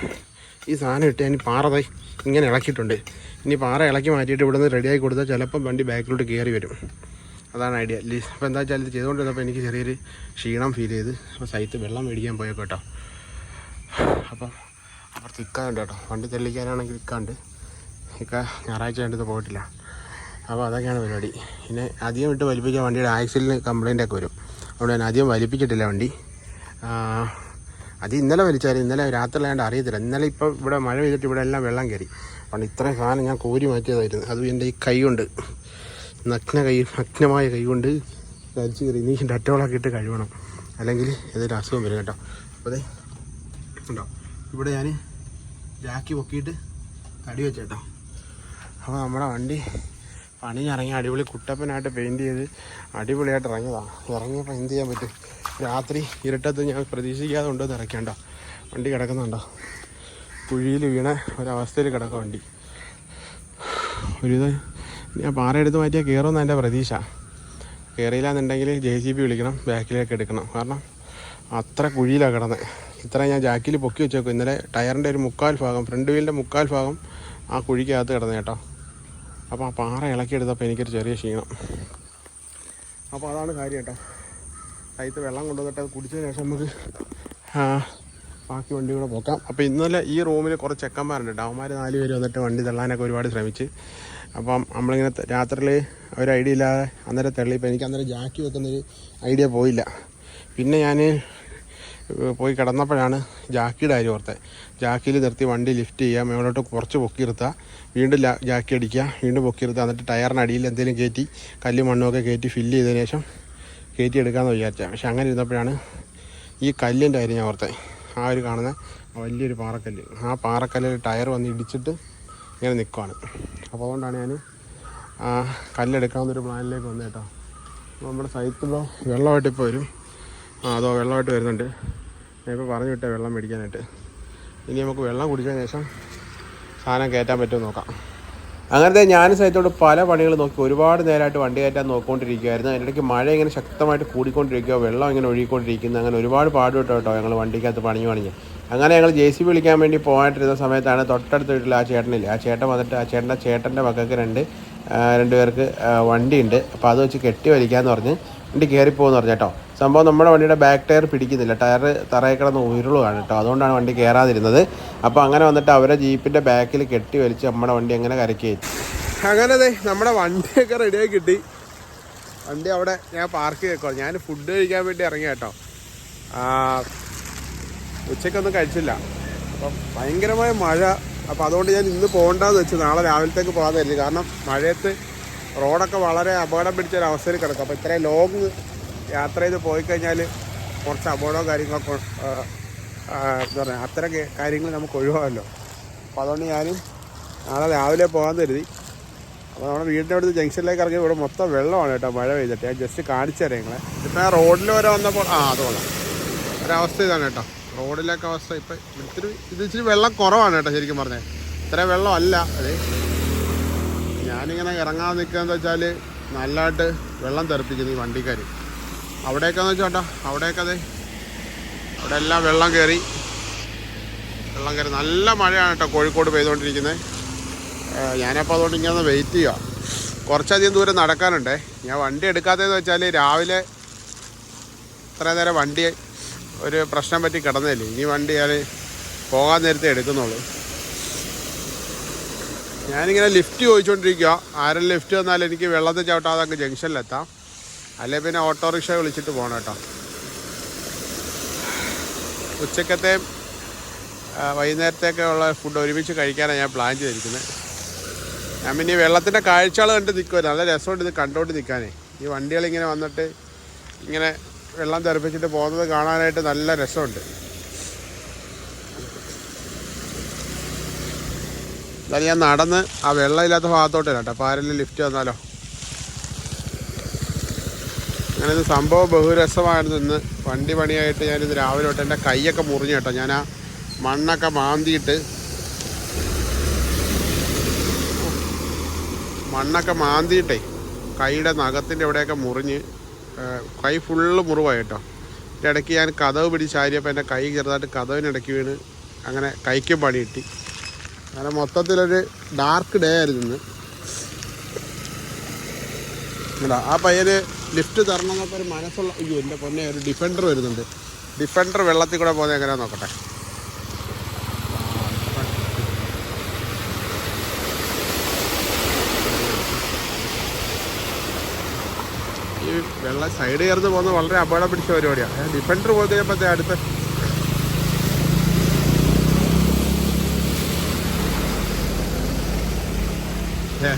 ഈ സാധനം ഇട്ട് ഞാൻ പാറ തൈ ഇങ്ങനെ ഇളക്കിയിട്ടുണ്ട്. ഇനി പാറ ഇളക്കി മാറ്റിയിട്ട് ഇവിടുന്ന് റെഡിയായി കൊടുത്താൽ ചിലപ്പം വണ്ടി ബാക്കിലോട്ട് കയറി വരും. അതാണ് ഐഡിയ ലീസ് അപ്പോൾ എന്താ വെച്ചാൽ ഇത് ചെയ്തുകൊണ്ടിരുന്നപ്പോൾ എനിക്ക് ചെറിയൊരു ക്ഷീണം ഫീൽ ചെയ്ത്. അപ്പോൾ സൈറ്റ് വെള്ളം മേടിക്കാൻ പോയേക്കോ കേട്ടോ അപ്പം അപ്പുറത്ത് ഇക്കാണ്ട് കേട്ടോ വണ്ടി തെളിക്കാനാണെങ്കിൽ ഇക്കാണ്ട് ഇക്ക ഞായറാഴ്ച കണ്ടിത് പോയിട്ടില്ല. അപ്പോൾ അതൊക്കെയാണ് പരിപാടി. പിന്നെ അധികം ഇട്ട് വലിപ്പിക്കാൻ വണ്ടിയുടെ ആക്സിലിന് കംപ്ലൈന്റ് ഒക്കെ വരും. അതുകൊണ്ട് ഞാൻ അധികം വലിപ്പിച്ചിട്ടില്ല വണ്ടി. അത് ഇന്നലെ വലിച്ചാൽ ഇന്നലെ രാത്രി ആയതുകൊണ്ട് അറിയത്തില്ല. ഇന്നലെ ഇപ്പോൾ ഇവിടെ മഴ പെയ്തിട്ട് ഇവിടെ എല്ലാം വെള്ളം കയറി. അതുകൊണ്ട് ഇത്രയും സാധനം ഞാൻ കോരി മാറ്റിയതായിരുന്നു. അതും എന്റെ ഈ കൈ കൊണ്ട്. നഗ്ന കൈ നഗ്നമായ കൈ കൊണ്ട് കരിച്ച് കയറി ഇനി ഡറ്റോളൊക്കെ ഇട്ട് കഴുകണം. അല്ലെങ്കിൽ ഏതൊരു അസുഖം വരും കേട്ടോ. അപ്പോൾ അതെ ഉണ്ടോ? ഇവിടെ ഞാൻ ജാക്കി പൊക്കിയിട്ട് തടി വെച്ചേട്ടോ അപ്പോൾ നമ്മുടെ വണ്ടി പണി ഇറങ്ങി അടിപൊളി കുട്ടപ്പനായിട്ട് പെയിന്റ് ചെയ്ത് അടിപൊളിയായിട്ട് ഇറങ്ങിയതാണ് ഇറങ്ങിയപ്പോൾ എന്ത് ചെയ്യാൻ പറ്റും? രാത്രി ഇരുട്ടത്ത് ഞാൻ പ്രതീക്ഷിക്കാതെ ഉണ്ടെന്ന് ഇറക്കേണ്ട വണ്ടി കിടക്കുന്നുണ്ടോ? കുഴിയിൽ വീണ ഒരവസ്ഥയിൽ കിടക്കുക വണ്ടി. ഒരു ഇത് ഞാൻ പാറ എടുത്ത് മാറ്റിയാൽ കയറുമെന്ന് എന്റെ പ്രതീക്ഷ. കയറിയില്ലാന്നുണ്ടെങ്കിൽ ജെ സി ബി വിളിക്കണം ബാക്കിലേക്ക് എടുക്കണം. കാരണം അത്ര കുഴിയിലാണ് കിടന്നത് ഇത്ര ഞാൻ ജാക്കിൽ പൊക്കി വെച്ചേക്കും. ഇന്നലെ ടയറിന്റെ ഒരു മുക്കാൽ ഭാഗം ഫ്രണ്ട് വീലിന്റെ മുക്കാൽ ഭാഗം ആ കുഴിക്കകത്ത് കിടന്നു കേട്ടോ. അപ്പോൾ ആ പാറ ഇളക്കിയെടുത്തപ്പോൾ എനിക്കൊരു ചെറിയ ക്ഷീണം. അപ്പോൾ അതാണ് കാര്യം കേട്ടോ. കൈത്ത് വെള്ളം കൊണ്ടുവന്നിട്ട് അത് കുടിച്ചതിന് ശേഷം നമുക്ക് ബാക്കി വണ്ടി കൂടെ പോക്കാം. അപ്പോൾ ഇന്നലെ ഈ റൂമിൽ കുറച്ച് ചെക്കന്മാരുണ്ട് കേട്ടോ. നാല് പേര് വന്നിട്ട് വണ്ടി തള്ളാനൊക്കെ ഒരുപാട് ശ്രമിച്ച്. അപ്പം നമ്മളിങ്ങനെ രാത്രിയിൽ ഒരു ഐഡിയ ഇല്ലാതെ അന്നേരം തള്ളിയപ്പോൾ എനിക്ക് അന്നേരം ജാക്കി വെക്കുന്നൊരു ഐഡിയ പോയില്ല. പിന്നെ ഞാൻ പോയി കിടന്നപ്പോഴാണ് ജാക്കിയുടെ കാര്യം ഓർത്തത് ജാക്കിയിൽ നിർത്തി വണ്ടി ലിഫ്റ്റ് ചെയ്യാം മേളോട്ട് കുറച്ച് പൊക്കി വീണ്ടും ജാക്കി അടിക്കുക വീണ്ടും പൊക്കി നിർത്തുക എന്നിട്ട് ടയറിന് അടിയിൽ എന്തെങ്കിലും കയറ്റി കല്ലും മണ്ണുമൊക്കെ കയറ്റി ഫില്ല് ചെയ്തതിന് ശേഷം കയറ്റി എടുക്കാമെന്ന് വിചാരിച്ചത് പക്ഷെ അങ്ങനെ ഇരുന്നപ്പോഴാണ് ഈ കല്ലിന്റെ കാര്യം ഞാൻ ഓർത്തത് ആ ഒരു കാണുന്ന വലിയൊരു പാറക്കല്ല്. ആ പാറക്കല്ലിൽ ടയർ വന്ന് ഇടിച്ചിട്ട് ഇങ്ങനെ നിൽക്കുവാണ്. അപ്പോൾ അതുകൊണ്ടാണ് ഞാൻ കല്ലെടുക്കാവുന്നൊരു പ്ലാനിലേക്ക് വന്നത് കേട്ടോ നമ്മുടെ സൈറ്റിലോ വെള്ളമായിട്ട് ഇപ്പോൾ വരും. ആ അതോ വെള്ളമായിട്ട് വരുന്നുണ്ട്. ഞാൻ ഇപ്പോൾ പറഞ്ഞു വിട്ടേ വെള്ളം മേടിക്കാനായിട്ട്. ഇനി നമുക്ക് വെള്ളം കുടിച്ചതിന് ശേഷം സാധനം കയറ്റാൻ പറ്റുമോ നോക്കാം. അങ്ങനത്തെ ഞാൻ സൈത്തോട് പല പണികൾ നോക്കി ഒരുപാട് നേരമായിട്ട് വണ്ടി കയറ്റാൻ നോക്കിക്കൊണ്ടിരിക്കുകയായിരുന്നു അതിനിടയ്ക്ക് മഴ ഇങ്ങനെ ശക്തമായിട്ട് കൂടിക്കൊണ്ടിരിക്കുക വെള്ളം ഇങ്ങനെ ഒഴുകിക്കൊണ്ടിരിക്കുന്നു അങ്ങനെ ഒരുപാട് പാടുപെട്ടോ കേട്ടോ ഞങ്ങൾ വണ്ടിക്കകത്ത് പണിഞ്ഞു പണിഞ്ഞ്. അങ്ങനെ ഞങ്ങൾ ജെ സി വിളിക്കാൻ വേണ്ടി പോകാനായിട്ടിരുന്ന സമയത്താണ് തൊട്ടടുത്ത വീട്ടിൽ ആ ചേട്ടനില്ല. ആ ചേട്ടൻ വന്നിട്ട് ആ ചേട്ടന്റെ ചേട്ടന്റെ മക്കൾക്ക് രണ്ട് രണ്ട് പേർക്ക് വണ്ടിയുണ്ട്. അപ്പോൾ അത് വെച്ച് കെട്ടി വലിക്കാമെന്ന് പറഞ്ഞ് വണ്ടി കയറിപ്പോകുമെന്ന് പറഞ്ഞു കേട്ടോ. സംഭവം നമ്മുടെ വണ്ടിയുടെ ബാക്ക് ടയർ പിടിക്കുന്നില്ല. ടയർ തറയിൽ കിടന്ന് ഉയരുള്ളതാണ് കേട്ടോ. അതുകൊണ്ടാണ് വണ്ടി കയറാതിരുന്നത് അപ്പോൾ അങ്ങനെ വന്നിട്ട് അവരെ ജീപ്പിന്റെ ബാക്കിൽ കെട്ടി വലിച്ച് നമ്മുടെ വണ്ടി അങ്ങനെ കരക്കി അങ്ങനെ അതെ നമ്മുടെ വണ്ടിയൊക്കെ റെഡിയായി കിട്ടി. വണ്ടി അവിടെ ഞാൻ പാർക്ക് ചെയ്തേക്കോ ഞാൻ ഫുഡ് കഴിക്കാൻ വേണ്ടി ഇറങ്ങി കേട്ടോ. ഉച്ചയ്ക്കൊന്നും കഴിച്ചില്ല. അപ്പം ഭയങ്കരമായ മഴ. അപ്പോൾ അതുകൊണ്ട് ഞാൻ ഇന്ന് പോകണ്ടെന്ന് വെച്ച്. നാളെ രാവിലത്തേക്ക് പോകാതെ കരുതി. കാരണം മഴയത്ത് റോഡൊക്കെ വളരെ അപകടം പിടിച്ച ഒരു കിടക്കും. അപ്പോൾ ഇത്രയും ലോങ് യാത്ര ചെയ്ത് പോയി കഴിഞ്ഞാൽ കുറച്ച് അപകടവും കാര്യങ്ങളൊക്കെ എന്താ പറയുക അത്തരം കാര്യങ്ങൾ നമുക്ക് ഒഴിവാമല്ലോ അപ്പോൾ അതുകൊണ്ട് ഞാനും നാളെ രാവിലെ പോകാൻ കരുതി. അപ്പോൾ നമ്മുടെ വീടിന്റെ അടുത്ത് ജംഗ്ഷനിലേക്ക് ഇറങ്ങി ഇവിടെ മൊത്തം വെള്ളമാണ് കേട്ടോ മഴ പെയ്തിട്ട്. ഞാൻ ജസ്റ്റ് കാണിച്ചു തരാം നിങ്ങളെ. ഇപ്പം റോഡിൽ വരെ വന്നപ്പോൾ ആ അത് കൊള്ളാം. ഒരവസ്ഥ ഇതാണ് കേട്ടോ. റോഡിലേക്ക് അവസ്ഥ. ഇപ്പം ഇത്തിരി ഇത് ഇച്ചിരി വെള്ളം കുറവാണ് കേട്ടോ ശരിക്കും പറഞ്ഞേ. ഇത്ര വെള്ളം അല്ല അത് ഞാനിങ്ങനെ ഇറങ്ങാൻ നിൽക്കുകയെന്ന് വെച്ചാൽ നല്ലതായിട്ട് വെള്ളം തെറിപ്പിക്കുന്നു ഈ വണ്ടിക്കാർ അവിടെയൊക്കെയെന്ന് വെച്ചാൽ അവിടെയൊക്കെ അതെ അവിടെ എല്ലാം വെള്ളം കയറി വെള്ളം കയറി നല്ല മഴയാണ് കേട്ടോ കോഴിക്കോട് പെയ്തുകൊണ്ടിരിക്കുന്നത്. ഞാനപ്പോൾ അതുകൊണ്ട് ഇങ്ങനെ വെയിറ്റ് ചെയ്യുക കുറച്ചധികം ദൂരം നടക്കാനുണ്ടേ. ഞാൻ വണ്ടി എടുക്കാത്തതെന്ന് വെച്ചാൽ രാവിലെ ഇത്ര നേരം വണ്ടി ഒരു പ്രശ്നം പറ്റി കിടന്നില്ല? ഇനി വണ്ടി ഞാൻ പോകാൻ നേരത്തെ എടുക്കുന്നുള്ളൂ. ഞാനിങ്ങനെ ലിഫ്റ്റ് ചോദിച്ചുകൊണ്ടിരിക്കുക ആരും ലിഫ്റ്റ് വന്നാൽ എനിക്ക് വെള്ളത്തിൽ ചവിട്ടാതെ അങ്ങ് ജംഗ്ഷനിലെത്താം. അല്ലെങ്കിൽ പിന്നെ ഓട്ടോറിക്ഷ വിളിച്ചിട്ട് പോകണം കേട്ടോ. ഉച്ചക്കത്തെ വൈകുന്നേരത്തേക്ക് ഉള്ള ഫുഡ് ഒരുമിച്ച് കഴിക്കാനാണ് ഞാൻ പ്ലാൻ ചെയ്തിരിക്കുന്നത് ഞാൻ പിന്നെ വെള്ളത്തിന്റെ കാഴ്ചകൾ കണ്ട് നിൽക്കുമായിരുന്നു നല്ല രസമുണ്ട് ഇത് കണ്ടുകൊണ്ട് നിൽക്കാനേ ഈ വണ്ടികളിങ്ങനെ വന്നിട്ട് ഇങ്ങനെ വെള്ളം തെറിപ്പിച്ചിട്ട് പോകുന്നത് കാണാനായിട്ട് നല്ല രസമുണ്ട്. എന്നാലും ഞാൻ നടന്ന് ആ വെള്ളമില്ലാത്ത ഭാഗത്തോട്ട് കേട്ടോ. ആരെങ്കിലും ലിഫ്റ്റ് വന്നാലോ? അങ്ങനെ സംഭവം ബഹുരസമായിരുന്നു ഇന്ന്. വണ്ടി പണിയായിട്ട് ഞാനിത് രാവിലെ തൊട്ട് എന്റെ കൈയൊക്കെ മുറിഞ്ഞു കേട്ടോ. ഞാൻ ആ മണ്ണൊക്കെ മാന്തിയിട്ട് മണ്ണൊക്കെ മാന്തിയിട്ടേ കൈയുടെ നഖത്തിന്റെ ഇവിടെയൊക്കെ മുറിഞ്ഞ് കൈ ഫുള്ള് മുറിവായി കേട്ടോ ഇതിന്റെ ഇടയ്ക്ക് ഞാൻ കഥവ് പിടിച്ചാരിയപ്പോൾ എന്റെ കൈ ചെറുതായിട്ട് കഥവിനിടയ്ക്ക് വീണ് അങ്ങനെ കൈക്കും പണി കിട്ടി. അങ്ങനെ മൊത്തത്തിലൊരു ഡാർക്ക് ഡേ ആയിരുന്നു ഇന്ന്. കേട്ടോ ആ പയ്യന് ലിഫ്റ്റ് തരണം എന്നൊക്കെ ഒരു മനസ്സുള്ള അയ്യോ എന്റെ പൊന്നെ ഒരു ഡിഫൻഡർ വരുന്നുണ്ട്. ഡിഫൻഡർ വെള്ളത്തിൽ കൂടെ പോകുന്നത് എങ്ങനെയാണെന്ന് നോക്കട്ടെ. ഈ വെള്ളം സൈഡ് കയറുന്ന പോകുന്നത് വളരെ അപകടം പിടിച്ച പരിപാടിയാണ് ഡിഫൻഡർ പോയി കഴിഞ്ഞപ്പോഴത്തെ അടുത്ത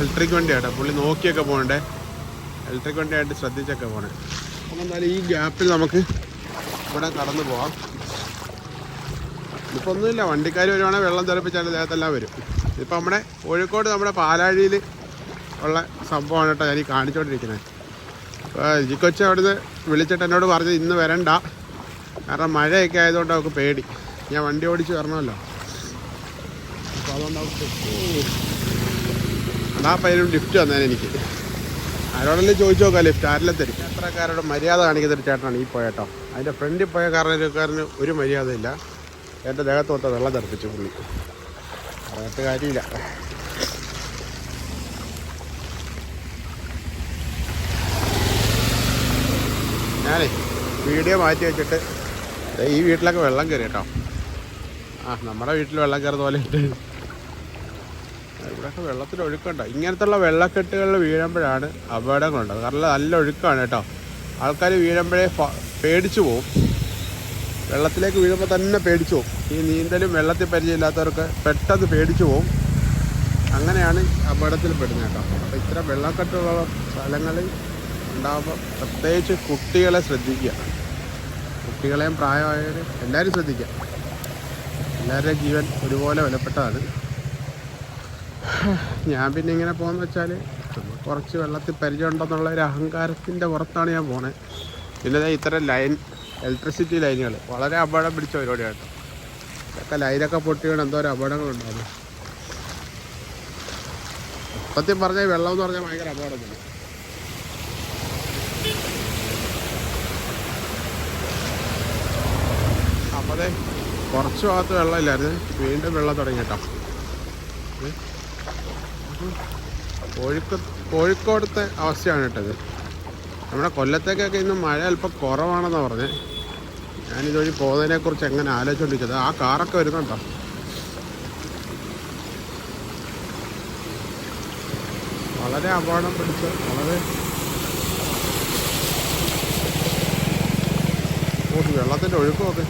ഇലക്ട്രിക് വണ്ടിയാട്ടോ. പുള്ളി നോക്കിയൊക്കെ പോകണ്ടേ. ഇലക്ട്രിക് വണ്ടിയായിട്ട് ശ്രദ്ധിച്ചൊക്കെ പോകണേ. അപ്പം എന്തായാലും ഈ ഗ്യാപ്പിൽ നമുക്ക് ഇവിടെ കടന്നു പോവാം. ഇപ്പം ഒന്നുമില്ല. വണ്ടിക്കാർ വരുവാണെങ്കിൽ വെള്ളം തിളപ്പിച്ചാൽ ദേഹത്തെല്ലാം വരും. ഇപ്പം നമ്മുടെ കോഴിക്കോട് നമ്മുടെ പാലാഴിയിൽ ഉള്ള സംഭവമാണ് കേട്ടോ ഞാൻ ഈ കാണിച്ചുകൊണ്ടിരിക്കുന്നത് ജിക്കൊച്ച അവിടുന്ന് വിളിച്ചിട്ട് എന്നോട് പറഞ്ഞു ഇന്ന് വരണ്ട. കാരണം മഴയൊക്കെ ആയതുകൊണ്ട് അവൾക്ക് പേടി. ഞാൻ വണ്ടി ഓടിച്ച് വരണമല്ലോ. അപ്പോൾ അതുകൊണ്ട് അതാ ലിഫ്റ്റ് തന്നേനെ എനിക്ക്. ആരോടെല്ലാം ചോദിച്ചു നോക്കാം ലിഫ്റ്റ് ആരെല്ലാം തരും. യാത്രക്കാരോട് മര്യാദ കാണിക്കുന്ന ഒരു ചേട്ടനാണ് ഈ പോയേട്ടോ അതിന്റെ ഫ്രണ്ടിൽ പോയ കാരണക്കാരന് ഒരു മര്യാദയില്ല. എന്റെ ദേഹത്തോട്ട് വെള്ളം തെറിപ്പിച്ചു പുള്ളി. പറഞ്ഞിട്ട് കാര്യമില്ല ഞാനേ വീഡിയോ മാറ്റി വെച്ചിട്ട് ഈ വീട്ടിലൊക്കെ വെള്ളം കയറി കേട്ടോ. ആ നമ്മുടെ വീട്ടിൽ വെള്ളം കയറുന്ന പോലെ ഉണ്ട്. ഇവിടെയൊക്കെ വെള്ളത്തിൽ ഒഴുക്കുണ്ടോ? ഇങ്ങനത്തുള്ള വെള്ളക്കെട്ടുകളിൽ വീഴുമ്പോഴാണ് അപകടങ്ങളുണ്ട് കാരണം നല്ല ഒഴുക്കാണ് കേട്ടോ. ആൾക്കാർ വീഴുമ്പോഴേ പേടിച്ചു പോവും. വെള്ളത്തിലേക്ക് വീഴുമ്പോൾ തന്നെ പേടിച്ചു പോവും. ഈ നീന്തലും വെള്ളത്തിൽ പരിചയമില്ലാത്തവർക്ക് പെട്ടെന്ന് പേടിച്ചു പോവും. അങ്ങനെയാണ് അപകടത്തിൽ പെടുന്നത് കേട്ടോ. അപ്പോൾ ഇത്ര വെള്ളക്കെട്ടുള്ള സ്ഥലങ്ങളിൽ ഉണ്ടാകുമ്പോൾ പ്രത്യേകിച്ച് കുട്ടികളെ ശ്രദ്ധിക്കുക. കുട്ടികളെയും പ്രായമായവരെയും എല്ലാവരും ശ്രദ്ധിക്കുക. എല്ലാവരുടെയും ജീവൻ ഒരുപോലെ വിലപ്പെട്ടതാണ് ഞാൻ പിന്നെ ഇങ്ങനെ പോകുന്ന വെച്ചാൽ കുറച്ച് വെള്ളത്തിൽ പരിചയം ഉണ്ടെന്നുള്ള ഒരു അഹങ്കാരത്തിന്റെ പുറത്താണ് ഞാൻ പോണേ. പിന്നെ ഇത്തരം ലൈൻ ഇലക്ട്രിസിറ്റി ലൈനുകൾ വളരെ അപകടം പിടിച്ച പരിപാടിയാണ് ഇതൊക്കെ ലൈനൊക്കെ പൊട്ടിയാണ് എന്തോ ഒരു അപകടങ്ങളുണ്ടാകും സത്യം പറഞ്ഞാൽ വെള്ളം എന്ന് പറഞ്ഞാൽ ഭയങ്കര അപകടം അതെ കുറച്ച് ഭാഗത്ത് വെള്ളമില്ലായിരുന്നു. വീണ്ടും വെള്ളം തുടങ്ങി കേട്ടോ. കോഴിക്കോ കോഴിക്കോടത്തെ അവസ്ഥയാണ് കേട്ടത്. നമ്മുടെ കൊല്ലത്തേക്കൊക്കെ ഇന്ന് മഴ അല്പം കുറവാണെന്നാണ് പറഞ്ഞത് ഞാനിതുവഴി പോകുന്നതിനെക്കുറിച്ച് എങ്ങനെ ആലോചിച്ചുകൊണ്ടിരിക്കുന്നത് ആ കാറൊക്കെ വരുന്നുണ്ടോ വളരെ അപകടം പിടിച്ച് വളരെ വെള്ളത്തിന്റെ ഒഴുക്കുമൊക്കെ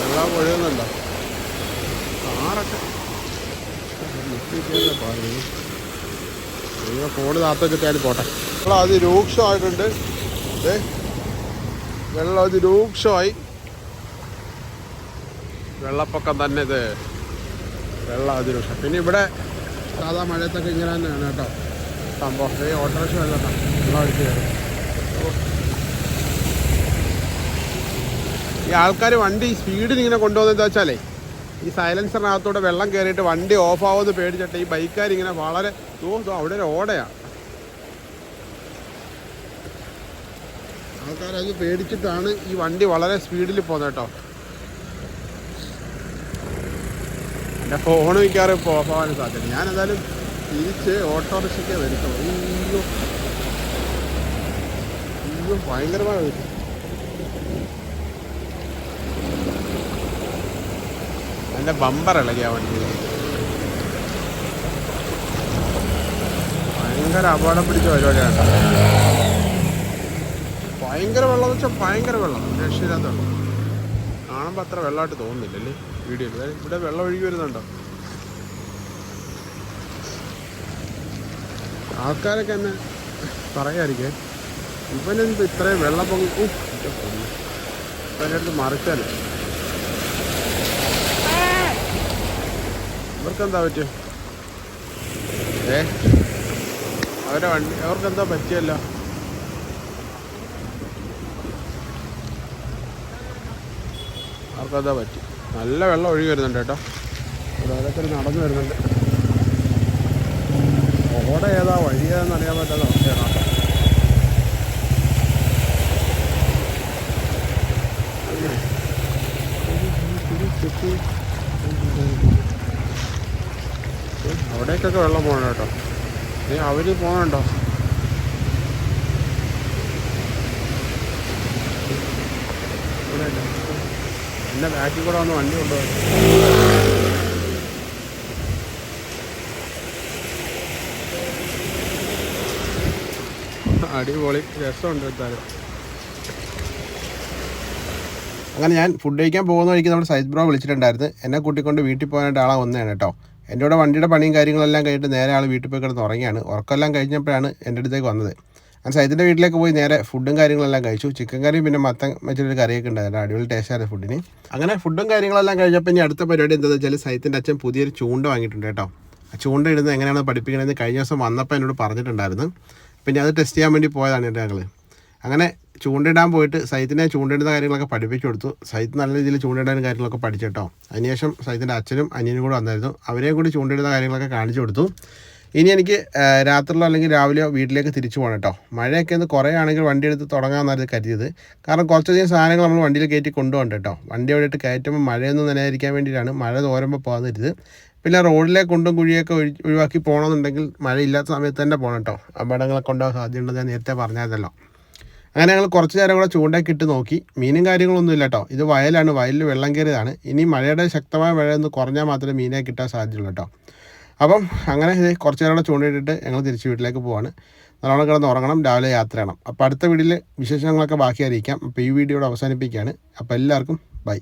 വെള്ളം ഒഴുകുന്നുണ്ടോ കാറൊക്കെ നിങ്ങൾ ഫോണ് കിട്ടിയാലും പോട്ടെ. വെള്ളം അതിരൂക്ഷമായിട്ടുണ്ട് ഏ വെള്ളം അതിരൂക്ഷമായി വെള്ളപ്പൊക്കം തന്നെ ഇത്. വെള്ളം അതിരൂക്ഷം പിന്നെ ഇവിടെ സാധാ മഴയത്തൊക്കെ ഇങ്ങനെ തന്നെയാണ് കേട്ടോ. സംഭവം. ഈ ഓട്ടോറിക്ഷ വെള്ളം വെള്ളം ഒഴിച്ച് കയറും ഈ ആൾക്കാർ വണ്ടി സ്പീഡിൽ ഇങ്ങനെ കൊണ്ടുപോകുന്നത് എന്താ വെച്ചാലേ ഈ സൈലൻസറിനകത്തോടെ വെള്ളം കയറിയിട്ട് വണ്ടി ഓഫ് ആവുമെന്ന് പേടിച്ചിട്ട് ഈ ബൈക്കാർ ഇങ്ങനെ വളരെ ദോ അവിടെ ഒരു ഓടയാണ് ആൾക്കാരത് പേടിച്ചിട്ടാണ് ഈ വണ്ടി വളരെ സ്പീഡിൽ പോകുന്നത് കേട്ടോ. എന്റെ ഫോൺ മിക്കവാറും ഇപ്പോൾ ഓഫ് ആവാൻ സാധ്യത ഞാൻ എന്തായാലും തിരിച്ച് ഓട്ടോറിക്ഷയ്ക്ക് വരുത്തുള്ളൂ അയ്യോ. അയ്യോ ഭയങ്കരമായ എന്റെ ബമ്പർ ഇളകിയ വണ്ടി ഭയങ്കര അപകടം പിടിച്ച പരിപാടിയാണ് ഭയങ്കര വെള്ളം എന്ന് വെച്ചാൽ ഭയങ്കര വെള്ളം. രക്ഷയില്ലാത്ത വെള്ളം. കാണുമ്പോൾ അത്ര വെള്ളമായിട്ട് തോന്നുന്നില്ലല്ലേ വീഡിയോയിൽ ഇവിടെ വെള്ളം ഒഴുകി വരുന്നുണ്ടോ? ആൾക്കാരൊക്കെ എന്നെ പറയാതിരിക്കേ. ഇവനെന്ത് ഇത്രയും വെള്ളം പൊങ്ങി ഊ, അടുത്ത് മറിച്ചാലേ. ഇവർക്കെന്താ പറ്റും? ഏ? അവരെ വണ്ടി അവർക്കെന്താ പറ്റിയല്ലോ? അവർക്കെന്താ പറ്റി? നല്ല വെള്ളം ഒഴുകി വരുന്നുണ്ട് കേട്ടോ. ഓരോരുത്തർ നടന്നു വരുന്നുണ്ട്. ഓടെ ഏതാ വഴി ഏതാന്ന് അറിയാൻ പറ്റാത്ത അവസ്ഥയാണ്. കേട്ടോ അവിടേക്കൊക്കെ വെള്ളം പോകണം കേട്ടോ. ഇനി അവർ പോകണ്ടോ. എന്നെ ബാക്കിൽ കൂടെ വന്ന് വണ്ടി കൊണ്ടുപോയി. അടിപൊളി രസമുണ്ട് എന്തായാലും. അങ്ങനെ ഞാൻ ഫുഡ് കഴിക്കാൻ പോകുന്ന വഴിക്ക് നമ്മുടെ സൈസ് ബ്രോ വിളിച്ചിട്ടുണ്ടായിരുന്നു. എന്നെ കൂട്ടിക്കൊണ്ട് വീട്ടിൽ പോകാനായിട്ട് ആളാ വന്നതാണ് കേട്ടോ. എന്റെ കൂടെ വണ്ടിയുടെ പണിയും കാര്യങ്ങളെല്ലാം കഴിഞ്ഞിട്ട് നേരെ ആൾ വീട്ടിൽ പോയി കിടന്ന് ഉറങ്ങിയാണ്. ഉറക്കമെല്ലാം കഴിഞ്ഞപ്പോഴാണ് എന്റെ അടുത്തേക്ക് വന്നത്. ഞാൻ സൈത്തിന്റെ വീട്ടിലേക്ക് പോയി നേരെ ഫുഡും കാര്യങ്ങളെല്ലാം കഴിച്ചു. ചിക്കൻ കറിയും പിന്നെ മത്തൻ വെച്ചിട്ടൊരു കറിയൊക്കെ ഉണ്ടായിരുന്നു. അടിപൊളി ടേസ്റ്റായിരുന്നു ഫുഡിന് അങ്ങനെ ഫുഡും കാര്യങ്ങളെല്ലാം കഴിഞ്ഞപ്പോൾ ഇനി അടുത്ത പരിപാടി എന്താണെന്ന് വെച്ചാൽ സൈത്തിന്റെ അച്ഛൻ പുതിയൊരു ചൂണ്ട വാങ്ങിയിട്ടുണ്ട് കേട്ടോ. ആ ചൂണ്ട ഇടുന്നത് എങ്ങനെയാണ് പഠിപ്പിക്കണമെന്ന് കഴിഞ്ഞ ദിവസം വന്നപ്പോൾ എന്നോട് പറഞ്ഞിട്ടുണ്ടായിരുന്നു. പിന്നെ അത് ടെസ്റ്റ് ചെയ്യാൻ വേണ്ടി പോയതാണ് ഞങ്ങൾ അങ്ങനെ ചൂണ്ടിടാൻ പോയിട്ട് സൈത്തിനെ ചൂണ്ടിടുന്ന കാര്യങ്ങളൊക്കെ പഠിപ്പിച്ചു കൊടുത്തു. സൈത്ത് നല്ല രീതിയിൽ ചൂണ്ടിടാൻ കാര്യങ്ങളൊക്കെ പഠിച്ചിട്ടോ അതിനുശേഷം സൈത്തിന്റെ അച്ഛനും അനിയനും കൂടെ വന്നായിരുന്നു. അവരെയും കൂടി ചൂണ്ടിടുന്ന കാര്യങ്ങളൊക്കെ കാണിച്ചു കൊടുത്തു. ഇനി എനിക്ക് രാത്രിയിലോ അല്ലെങ്കിൽ രാവിലെയോ വീട്ടിലേക്ക് തിരിച്ചു പോകണം കേട്ടോ. മഴയൊക്കെ ഒന്ന് കുറേ ആണെങ്കിൽ വണ്ടി എടുത്ത് തുടങ്ങാമെന്നായിരുന്നു കരുതിയത്. കാരണം കുറച്ചധികം സാധനങ്ങൾ നമ്മൾ വണ്ടിയിൽ കയറ്റി കൊണ്ടുപോകണ്ട കേട്ടോ. വണ്ടി അവിടെ കയറ്റുമ്പോൾ മഴയൊന്നും നനയാതിരിക്കാൻ വേണ്ടിയിട്ടാണ് മഴ തോരുമ്പോൾ പോകാതിരുത് പിന്നെ റോഡിലെ കുണ്ടും കുഴിയൊക്കെ ഒഴി- ഒഴിവാക്കി പോകണമെന്നുണ്ടെങ്കിൽ മഴയില്ലാത്ത സമയത്ത് തന്നെ പോകണം കേട്ടോ. അപകടങ്ങളൊക്കെ ഉണ്ടാകാൻ സാധ്യതയുണ്ടെന്ന് ഞാൻ നേരത്തെ പറഞ്ഞായിരുന്നല്ലോ. അങ്ങനെ ഞങ്ങൾ കുറച്ച് നേരം കൂടെ ചൂണ്ടയൊക്കെ ഇട്ട് നോക്കി. മീനും കാര്യങ്ങളൊന്നും ഇല്ല കേട്ടോ ഇത് വയലാണ്. വയലിൽ വെള്ളം കയറിയതാണ്. ഇനി മഴയുടെ ശക്തമായ മഴ ഒന്ന് കുറഞ്ഞാൽ മാത്രമേ മീനെ കിട്ടാൻ സാധ്യതയുള്ളൂ കേട്ടോ അപ്പം അങ്ങനെ കുറച്ച് നേരം കൂടെ ചൂണ്ടയിട്ടിട്ട് ഞങ്ങൾ തിരിച്ച് വീട്ടിലേക്ക് പോവാണ്. നല്ലോണം കിടന്ന് ഉറങ്ങണം. രാവിലെ യാത്ര ചെയ്യണം. അപ്പോൾ അടുത്ത വീഡിയോയിൽ വിശേഷങ്ങളൊക്കെ ബാക്കി അറിയിക്കാം. അപ്പോൾ ഈ വീഡിയോ അവസാനിപ്പിക്കുകയാണ്. അപ്പോൾ എല്ലാവർക്കും ബൈ.